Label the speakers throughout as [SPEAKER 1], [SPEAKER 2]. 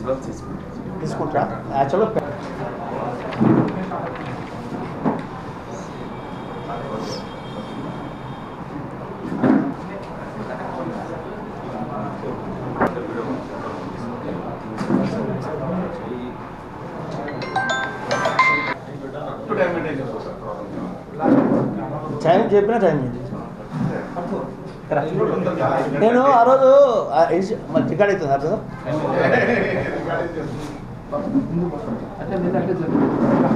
[SPEAKER 1] Visuals తీసుకుంటాం
[SPEAKER 2] తీసుకుంటారా యాక్చువల్గా టైం చెప్పినా టైం చెప్పి నేను ఆ రోజు మరి టికెట్ అవుతుంది అర్థం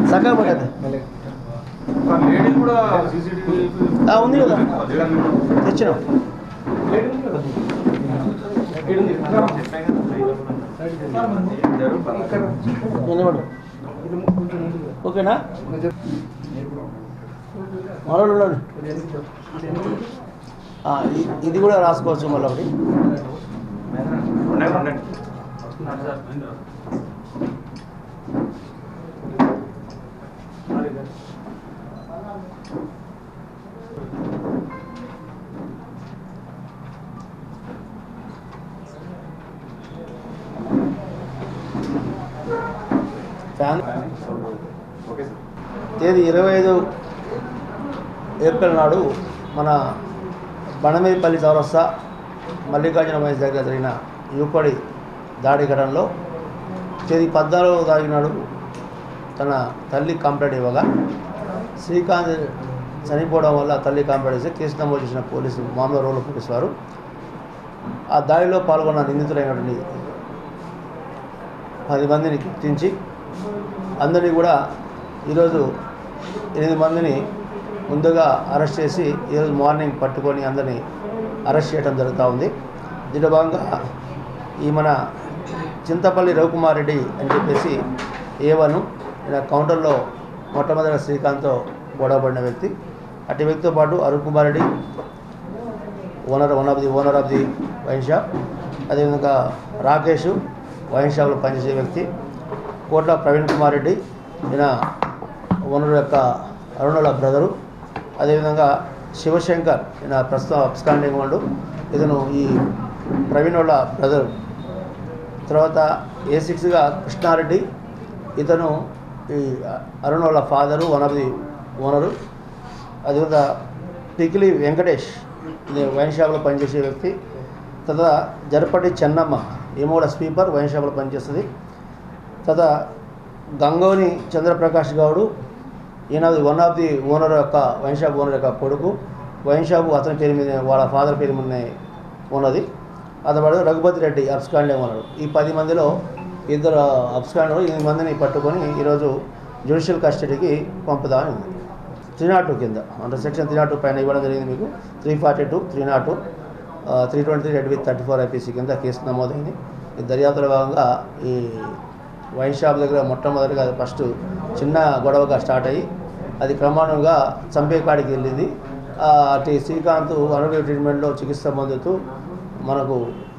[SPEAKER 2] చక్కగా పడ్డది ఉంది కదా. తెచ్చినాం. ఓకేనా? మరో ఇది కూడా రాసుకోవచ్చు మళ్ళీ ఒకటి. తేదీ ఇరవై ఐదు ఏప్రిల్ నాడు మన బండమేపల్లి చౌరస్తా మల్లికార్జున మహేష్ దగ్గర జరిగిన యువకుడి దాడి ఘటనలో తేదీ పద్నాలుగో తారీఖు నాడు తన తల్లి కంప్లైంట్ ఇవ్వగా శ్రీకాంత్ చనిపోవడం వల్ల తల్లి కంప్లైంట్ చేసి కేసు నమోదు చేసిన పోలీసు మామూలు రోడ్లు పోలీసు వారు ఆ దాడిలో పాల్గొన్న నిందితులైనటువంటి పది మందిని గుర్తించి అందరినీ కూడా ఈరోజు ఎనిమిది మందిని ముందుగా అరెస్ట్ చేసి ఈరోజు మార్నింగ్ పట్టుకొని అందరినీ అరెస్ట్ చేయడం జరుగుతూ ఉంది. దీంట్లో భాగంగా ఈ మన చింతపల్లి రవికుమార్ రెడ్డి అని చెప్పేసి ఏవను ఈయన కౌంటర్లో మొట్టమొదటి శ్రీకాంత్తో గొడవపడిన వ్యక్తి. అటు వ్యక్తితో పాటు Arun Kumar Reddy owner one of the owner of the wine shop. అదేవిధంగా రాకేష్ వైన్ షాప్లో పనిచేసే వ్యక్తి. కోట్ల ప్రవీణ్ కుమార్ రెడ్డి ఈయన ఓనర్ యొక్క అరుణుల బ్రదరు. అదేవిధంగా శివశంకర్ ఈయన ప్రస్తుతం అప్స్కాండింగ్ వాడు. ఇతను ఈ ప్రవీణ్ వాళ్ళ బ్రదరు తర్వాత ఏ సిక్స్గా కృష్ణారెడ్డి. ఇతను ఈ అరుణ్ వాళ్ళ father one of the owner అదేవిధంగా పికిలి వెంకటేష్ వైన్ షాప్లో పనిచేసే వ్యక్తి. తర్వాత జరపటి చెన్నమ్మ ఈమె కూడా స్వీపర్ వైన్ షాప్లో పనిచేస్తుంది. తర్వాత గంగోని చంద్రప్రకాష్ గౌడు ఈయన వన్ ఆఫ్ ది ఓనర్ యొక్క వైన్ షాప్ ఓనర్ యొక్క కొడుకు. వైన్ షాపు అతని పేరు మీద వాళ్ళ ఫాదర్ పేరు మీద ఉన్నది. అతడు రఘుపతి రెడ్డి అబ్స్కాండే ఉన్నాడు. ఈ పది మందిలో ఇద్దరు అబ్స్కాండ్ ఎనిమిది మందిని పట్టుకొని ఈరోజు జ్యుడిషియల్ కస్టడీకి పంపుదామని ఉంది. త్రీ నాట్ టూ కింద అంటే సెక్షన్ త్రీ నాట్ టూ పైన ఇవ్వడం జరిగింది మీకు. Three forty two three not two three twenty three read with thirty four IPC కింద కేసు నమోదైంది. ఈ దర్యాప్తుల భాగంగా ఈ వైన్ షాప్ దగ్గర మొట్టమొదటిగా అది ఫస్ట్ చిన్న గొడవగా స్టార్ట్ అయ్యి అది క్రమానుగా చంపేపాడికి వెళ్ళింది. అటు శ్రీకాంత్ అనారోగ్య ట్రీట్మెంట్లో చికిత్స పొందుతూ మనకు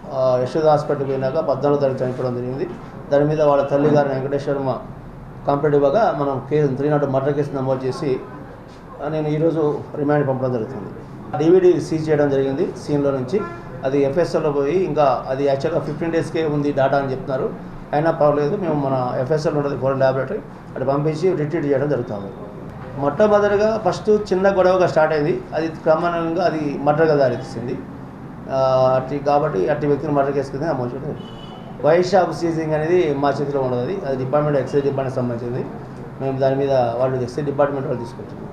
[SPEAKER 2] ఆ, యశోద హాస్పిటల్కి పోయినాక పద్నాలుగు తారీఖు చనిపోవడం జరిగింది. దాని మీద వాళ్ళ తల్లి గారిని వెంకటేశ్వర్మ కంప్లీట్ ఇవ్వగా మనం case three not murder case నమోదు చేసి నేను ఈరోజు రిమాండ్ పంపడం జరుగుతుంది. డివిడి సీజ్ చేయడం జరిగింది సీన్లో నుంచి. అది ఎఫ్ఎస్ఎల్లో పోయి ఇంకా అది యాక్చువల్గా ఫిఫ్టీన్ డేస్కే ఉంది డాటా అని చెప్తున్నారు. అయినా పర్వాలేదు మేము మన ఎఫ్ఎస్ఎల్ ఉంటుంది ఫోరెన్ ల్యాబొరేటరీ అటు పంపించి రిట్రీట్ చేయడం జరుగుతుంది. మొట్టమొదటిగా ఫస్ట్ చిన్న గొడవగా స్టార్ట్ అయింది. అది క్రమంగా అది మర్డర్గా దారితీసింది. అట్టి కాబట్టి అట్టి వ్యక్తిని మర్డర్ కేసు కింద నమోదు చేయడం వైట్ షాప్ సీజింగ్ అనేది మా చేతిలో ఉండదు అది. అది డిపార్ట్మెంట్ ఎక్సైజ్ డిపార్ట్మెంట్ సంబంధించింది. మేము దాని మీద వాళ్ళు ఎక్సైజ్ డిపార్ట్మెంట్ వాళ్ళు తీసుకొచ్చాము